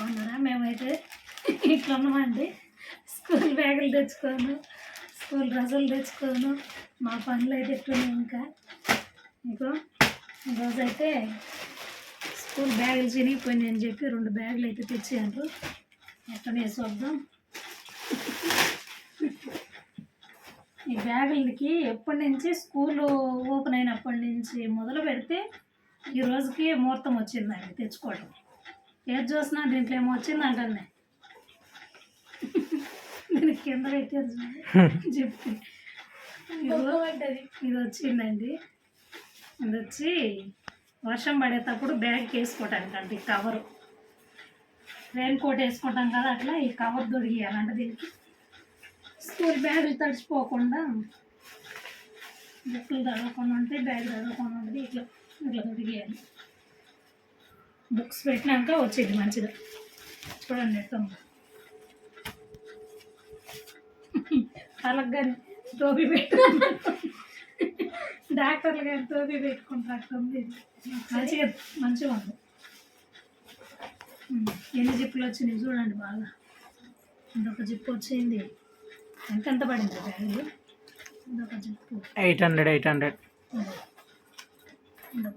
బాగున్నారా? మేమైతే ఇట్లా ఉన్నామండి. స్కూల్ బ్యాగులు తెచ్చుకోను స్కూల్ డ్రెస్సులు తెచ్చుకోను. మా పనులు అయితే ఎట్లున్నాయి ఇంకా. ఇంకో ఈరోజైతే స్కూల్ బ్యాగులు చినిగిపోయినాయి అని చెప్పి రెండు బ్యాగులు అయితే తెచ్చారు ఎక్కడ చూద్దాం. ఈ బ్యాగులకి ఎప్పటి నుంచి స్కూల్ ఓపెన్ అయినప్పటి నుంచి మొదలు పెడితే ఈ రోజుకి ముహూర్తం వచ్చిందండి తెచ్చుకోవడం ఏది చూసినా దీంట్లో ఏమో వచ్చిందంటే దీనికి కింద పెట్టారు చెప్పి. ఇది ఇది వచ్చిందండి. ఇది వచ్చి వర్షం పడేటప్పుడు బ్యాగ్ వేసుకోవటానికి అంటే ఈ కవరు రెయిన్ కోట్ వేసుకుంటాం కదా అట్లా ఈ కవర్ దొరికియాలంటే దీనికి. స్కూల్ బ్యాగులు తడిచిపోకుండా బుక్కులు తడవకుండా ఉంటే బ్యాగ్ తడవకుండా ఉంటుంది ఇట్లా ఇట్లా దొరికియాలి బుక్స్ పెట్టినాక వచ్చేది మంచిగా చూడండి ఎట్లా. వాళ్ళకి కానీ టోపీ పెట్టుకుంటారు. డాక్టర్లు కానీ టోపీ పెట్టుకుంటారు మంచిగా మంచిగా ఉంది. ఎన్ని జిప్పులు వచ్చినాయి చూడండి బాగా. ఇంకొక జిప్పు వచ్చింది. ఎంతెంత పడింది బ్యాగ్? ఇంకొక zip. Eight hundred eight hundred. ఇదో.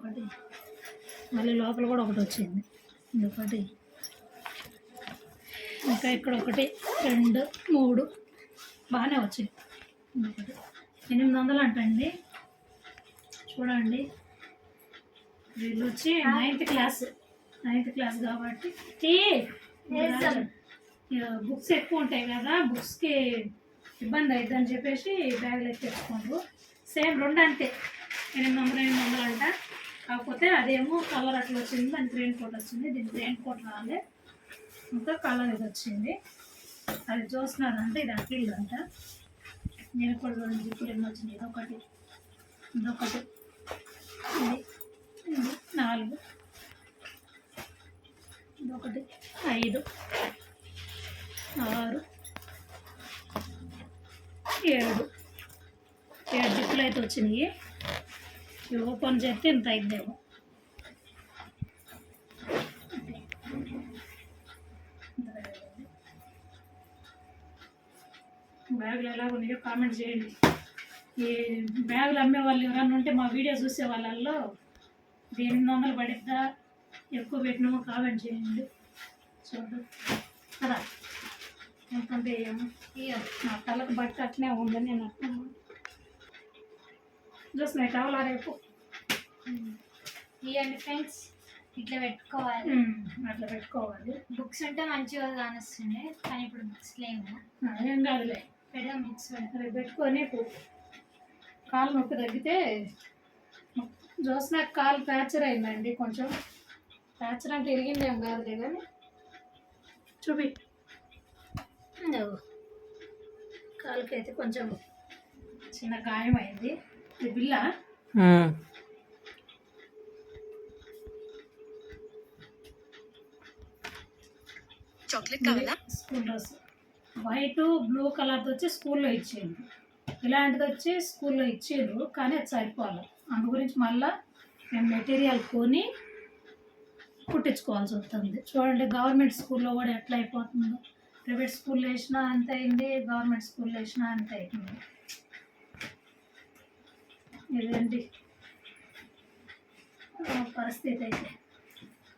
మళ్ళీ లోపల కూడా ఒకటి వచ్చింది. ఇదొకటి ఇంకా ఇక్కడ ఒకటి రెండు మూడు. బాగానే వచ్చింది. ఇదొకటి ఎనిమిది వందలు అంటండి. చూడండి. వీళ్ళు వచ్చి నైన్త్ క్లాస్ నైన్త్ క్లాస్ కాబట్టి. బుక్స్ ఎక్కువ ఉంటాయి కదా బుక్స్కి ఇబ్బంది అవుతుంది అని చెప్పేసి బ్యాగులు అయితే తెచ్చుకోండు సేమ్ రెండు అంతే. ఎనిమిది వందలు ఎనిమిది వందలు అంట. కాకపోతే అదేమో కలర్ అట్లా వచ్చింది దానికి రెయిన్ కోట్ వచ్చింది దీనికి రెయిన్ కోట్ రాలే. ఇంకా కలర్ ఇది వచ్చింది. అది చూస్తున్నారంటే ఇది అఖిల్ అంట. నేను కూడా చూడండి జిప్పులు ఎన్ని వచ్చింది? ఇదొకటి ఇదొకటి ఇది ఇది. నాలుగు. ఇదొకటి ఐదు. ఆరు. ఏడు. ఏడు జిప్పులు అయితే వచ్చినాయి. ఓపెన్ చేస్తే ఇంత అయిద్దేమో. బ్యాగులు ఎలా ఉన్నాయో కామెంట్ చేయండి. ఈ బ్యాగులు అమ్మే వాళ్ళు ఎవరన్నా ఉంటే మా వీడియో చూసే వాళ్ళల్లో ఎనిమిది వందలు పడిద్దా ఎక్కువ పెట్టినామో కామెంట్ చేయండి. చూద్దాం కదా. ఎందుకంటే ఏమో. నా తలకు బట్ట అట్లనే ఉందని నేను అర్థం చూస్తున్నాయి కావాలా రేపు ఇవ్వండి ఫ్రెండ్స్. ఇట్లా పెట్టుకోవాలి. ఉమ్, అట్లా పెట్టుకోవాలి. బుక్స్ ఉంటే మంచిగా కానొస్తుండే కానీ ఇప్పుడు బుక్స్ లేవు. ఏం కాదులే. పెడదాం బుక్స్ రేపు పెట్టుకొని పో. కాలు నొప్పి తగ్గితే చూసిన కాలు ఫ్రాక్చర్ అయిందండి కొంచెం. ఫ్రాక్చర్ అంటే ఇరిగింది ఏం కాదులే కానీ. చూపి. ఇదిగో. కాలుకి అయితే కొంచెం చిన్న గాయం అయింది. స్కూల్ డ్రెస్ వైట్ బ్లూ కలర్ది వచ్చి స్కూల్లో ఇచ్చిండ్రు ఇలాంటిది వచ్చి స్కూల్లో ఇచ్చిండ్రు కానీ అది సరిపోవాలి అందు గురించి మళ్ళా మేము మెటీరియల్ కొని కుట్టించుకోవాల్సి వస్తుంది. చూడండి గవర్నమెంట్ స్కూల్లో కూడా ఎట్లా అయిపోతుందో. ప్రైవేట్ స్కూల్లో వేసినా అంత అయింది గవర్నమెంట్ స్కూల్లో వేసినా అంత అవుతుంది ఇదేంటి ఆ పరిస్థితి అయితే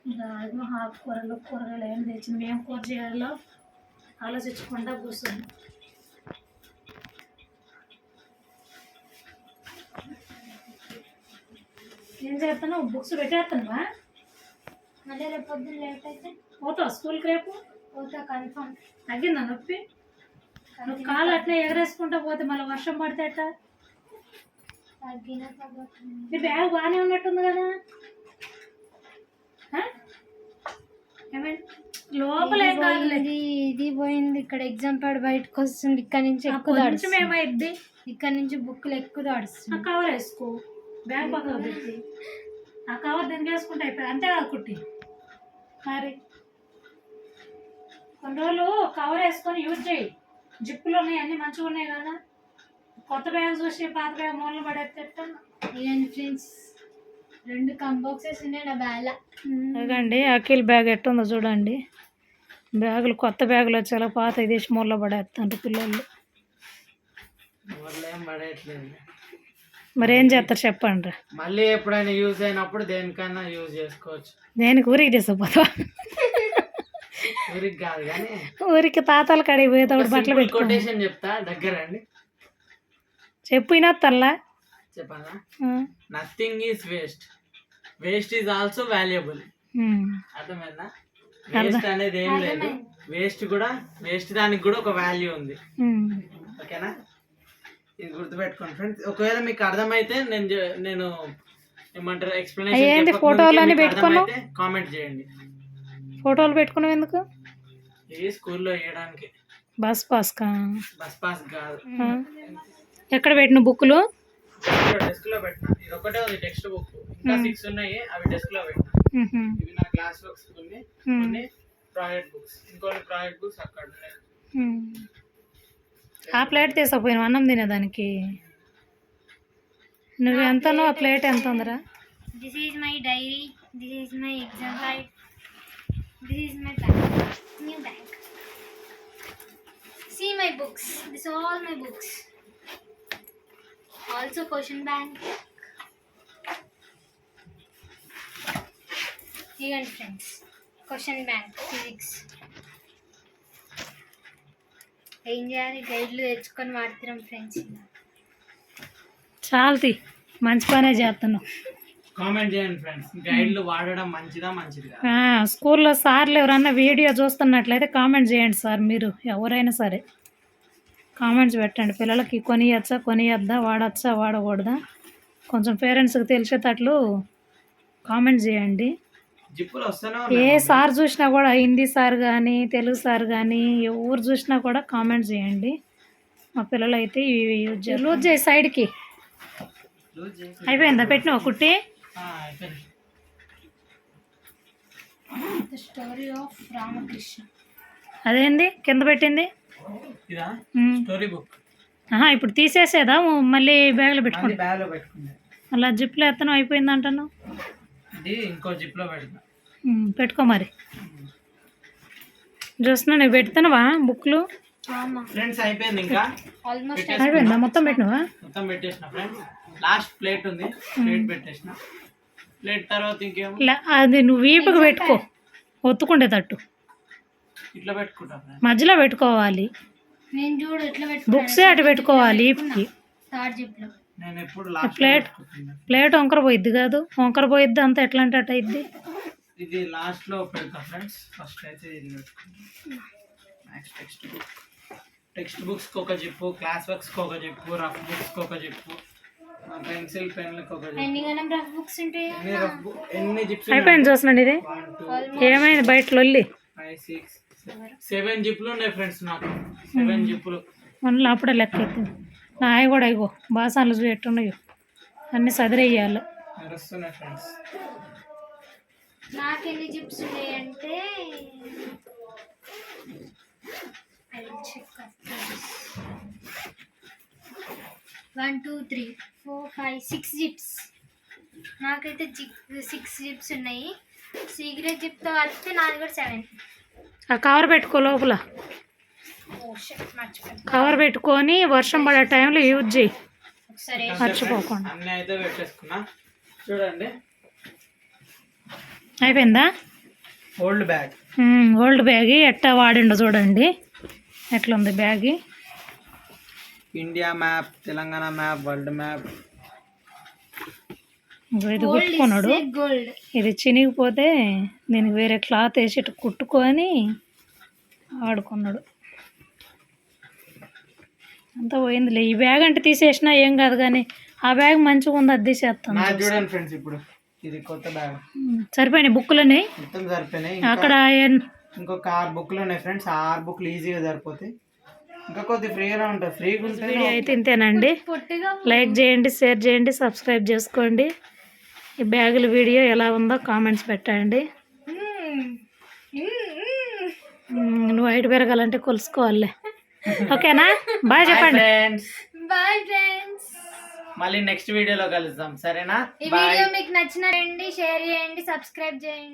ఇంకా ఏదో ఆకుకూరలు కూరగాయలు ఏం తెచ్చి మేము కూర చేయాలో ఆలోచించకుండా కూర్చున్నాం. ఏం చేస్తాను బుక్స్ పెట్టేస్తానువా మళ్ళీ రేపు పొద్దున్న లేట్ అయితే. పోతావు స్కూల్కి రేపు? పోతా కన్ఫర్మ్ తగ్గిందా నొప్పి? నువ్వు కాలు అట్లా ఎగరేసుకుంటా పోతే మళ్ళీ వర్షం పడితే ఎట్టా ఈ బ్యాగ్ బాగానే ఉన్నట్టుంది కదా? ఏమైంది లోపల ఇది పోయింది ఇక్కడ ఎగ్జామ్ ప్యాడ్ బయటకు వస్తుంది. ఇక్కడ నుంచి ఎక్కువ ఏమైద్ది? ఇక్కడ నుంచి బుక్లు ఎక్కువ దాడుస్తుంది. కవర్ వేసుకో. బ్యాగ్ పక్కన పెట్టి. ఆ కవర్ దీనికి వేసుకుంటే అయిపోయి అంతే కదా కుట్టి. మరి? కొన్ని రోజులు కవర్ వేసుకొని యూజ్ చేయి. జిప్పులు ఉన్నాయి అన్నీ మంచిగా ఉన్నాయి కదా. కొత్త బ్యాగ్ చూసి పాత బ్యాగ్ మూలన పడేస్తే ఇదండి ఫ్రెండ్స్ రెండు కంబాక్సెస్ ఉన్నాయి నా బ్యాగ్లో అదండి అఖిల్ బ్యాగ్ ఎట్టుందో చూడండి. బ్యాగులు కొత్త బ్యాగులు వచ్చేలా పాత దేశ మూలలో పడేస్తాండ్రు పిల్లలు. మరి ఏం చేస్తారు చెప్పండి. మళ్ళీ ఎప్పుడైనా యూజ్ అయినప్పుడు దేనికైనా యూజ్ చేసుకోవచ్చు. దేనికి ఊరికి తీసుకుపోతావా? ఊరికి కాదు కానీ ఊరికి తాతల కాడికి పోయేటప్పుడు బట్టలు కొటేషన్ చెప్తా దగ్గర అండి చెప్పు వినొత్తల్లా చెప్పాలా nothing is waste waste is also valuable అర్థమైందా? వేస్ట్ అనేది ఏం లేదు. వేస్ట్ కూడా వేస్ట్ దానికి కూడా ఒక వాల్యూ ఉంది. ఓకేనా? ఇది గుర్తుపెట్టుకోండి ఫ్రెండ్స్. ఒకవేళ మీకు అర్థమైతే నేను నేను ఏమంటారు ఎక్స్ప్లెనేషన్ ఫోటోలన్నీ పెట్టుకున్నావు? కామెంట్ చేయండి. ఫోటోలు పెట్టుకున్నావు ఎందుకు? ఇది స్కూల్లో వేయడానికి? బస్ పాస్కా? బస్ పాస్ కాదు. ఎక్కడ పెట్టిన బుక్కులు? డెస్క్లో పెట్టిన. ఇది ఒకటే ఉంది టెక్స్ట్ బుక్. ఇంకా సిక్స్ ఉన్నాయి అవి డెస్క్లో పెట్టిన. మ్మ్. ఇవి నా క్లాస్ వర్క్స్ కొన్ని మ్మ్. కొన్ని ప్రాజెక్ట్ బుక్స్. ఇంకొన్ని ప్రాజెక్ట్ బుక్స్ అక్కడ ఉన్నాయి. ఆ ప్లేట్ తీసుకుపోయిన అన్నం తినేదానికి. నువ్వు ఎంత ఆ ప్లేట్ ఎంత ఉందిరా this is my diary this is my exam this is my bank new bank. See my books this all my books also question bank ఇవ్వండి ఫ్రెండ్స్ క్వశ్చన్ బ్యాంక్ ఫిజిక్స్ ఏం చేయాలి? గైడ్లు తెచ్చుకొని వాడుతున్నాం ఫ్రెండ్స్ చాలతి మంచి పనే చేస్తున్నావు కామెంట్ చేయండి ఫ్రెండ్స్ గైడ్లు వాడడం మంచిదా మంచిది స్కూల్లో సార్లు ఎవరన్నా వీడియో చూస్తున్నట్లయితే కామెంట్ చేయండి సార్ మీరు ఎవరైనా సరే. కామెంట్స్ పెట్టండి. పిల్లలకి కొనియచ్చా కొనియద్దా వాడచ్చా వాడకూడదా? కొంచెం పేరెంట్స్కి తెలిసేటట్లు కామెంట్ చేయండి. ఏ సార్ చూసినా కూడా హిందీ సార్ కానీ తెలుగు సార్ కానీ ఎవరు చూసినా కూడా కామెంట్ చేయండి. మా పిల్లలు అయితే ఇవి యూజ్ చేయాలి లూజ్ చేయి సైడ్కి. అయిపోయిందా? పెట్టినావా కుట్టి? ఆ, అయిపోయింది. ద స్టోరీ ఆఫ్ రామకృష్ణ అదేంది? కింద పెట్టింది. Story book. ఆహా ఇప్పుడు తీసేసేదా? మళ్ళీ బ్యాగ్లో పెట్టుకుంటా. బ్యాగ్లో పెట్టుకుంది. అలా జిప్లో ఎత్తనం అయిపోయింది అంటాను ఇది ఇంకో జిప్లో పెడతా పెట్టుకో మరి. చూస్తున్నా నువ్వు పెడుతున్నావా బుక్లు? ఫ్రెండ్స్ అయిపోయింది ఇంకా? ఆల్మోస్ట్ అయిపోయిందా? మొత్తం పెట్టినావా? మొత్తం పెట్టేసిన ఫ్రెండ్స్. లాస్ట్ ప్లేట్ ఉంది. ప్లేట్ పెట్టేసిన. ప్లేట్ తర్వాత ఇంకేమో అది నువ్వు వీపుకి పెట్టుకో. ఒత్తుకుండేటట్టు ఇట్లా పెట్టుకుంటా ఫ్రెండ్స్ మధ్యలో పెట్టుకోవాలి. నేను చూడు ఎట్లా బుక్స్ అటు పెట్టుకోవాలి వీపుకి థర్డ్ జిప్లో నేను ఎప్పుడు లాస్ట్ ప్లేట్ ప్లేట్ వంకర పోయిద్ది కాదు. వంకర పోయిద్ది అంతా ఎట్లా అంటే అట్ట అయిద్ది. ఇది లాస్ట్లో పెడతా ఫ్రెండ్స్ ఫస్ట్ అయితే ఇది పెట్టుకుంటాం. నెక్స్ట్ టెక్స్ట్ బుక్ టెక్స్ట్ బుక్స్కి ఒక జిప్పు క్లాస్ వర్క్స్కి ఒక జిప్పు రఫ్ బుక్స్కి ఒక జిప్పు పెన్సిల్ పెన్లకి ఒక జిప్పు ఎన్ని గణం రఫ్ బుక్స్ ఉంటాయి? ఎన్ని రఫ్ బుక్ ఎన్ని జిప్స్ అయిపోయింది చూస్తున్నాడు ఇది. ఏమైంది బయట లొల్లి? ఫైవ్ సిక్స్ సెవెన్ జిప్లు ఉన్నాయి ఫ్రెండ్స్ నాకు. సెవెన్ జిప్లు. మళ్ళీ అప్పుడే లెక్క ఎత్తింది నాయి కూడా ఇగో బాసాన్లు చూసి ఎట్టున్నాయో. అన్నీ సదిరేయాలి. నడుస్తున్నాయి ఫ్రెండ్స్. నాకు ఎన్ని జిప్స్ ఉన్నాయి అంటే one two three four five six zips. నాకైతే సిక్స్ జిప్స్ ఉన్నాయి. సీక్రెట్ జిప్తో కలిపితే నాది కూడా సెవెన్. ఆ కవర్ పెట్టుకో లోపల. కవర్ పెట్టుకొని వర్షం పడే టైంలో యూజ్ చేయి. మర్చిపోకుండా. అన్నీ అయితే పెట్టేసుకున్నా చూడండి. అయిపోయిందా? Old bag. ఓల్డ్ బ్యాగ్ ఎట్టా వాడిండో చూడండి. ఎట్లుంది bag? India map Telangana map world map. ఇది కుట్టుకున్నాడు ఇది చినిగిపోతే దీనికి వేరే క్లాత్ వేసి ఇటు కుట్టుకొని ఆడుకున్నాడు. అంతా పోయిందిలే. ఈ బ్యాగ్ అంటే తీసేసినా ఏం కాదు కానీ ఆ బ్యాగ్ మంచిగా ఉంది అది తీసేస్తాను. నాకు చూడండి ఫ్రెండ్స్ ఇప్పుడు. ఇది కొత్త బ్యాగ్ సరిపోయినాయి బుక్కులని మొత్తం సరిపోయినాయి. అక్కడ ఇంకొక ఆరు బుక్లు ఉన్నాయి ఫ్రెండ్స్. ఆ ఆరు బుక్లు ఈజీగా సరిపోతాయి. ఇంకా కొద్ది ఫ్రీగా ఉంటుంది ఫ్రీగా ఉంటే వీడియో అయితే ఇంతేనండి. లైక్ చేయండి షేర్ చేయండి సబ్స్క్రైబ్ చేసుకోండి. ఈ బ్యాగుల వీడియో ఎలా ఉందో కామెంట్స్ పెట్టండి. నువ్వు హైట్ పెరగాలంటే కొలుసుకోవాలి. ఓకేనా? బాయ్ చెప్పండి. ఫ్రెండ్స్ బాయ్ ఫ్రెండ్స్ మళ్ళీ నెక్స్ట్ వీడియోలో కలుద్దాం సరేనా? ఈ వీడియో మీకు నచ్చినండి షేర్ చేయండి సబ్స్క్రైబ్ చేయండి.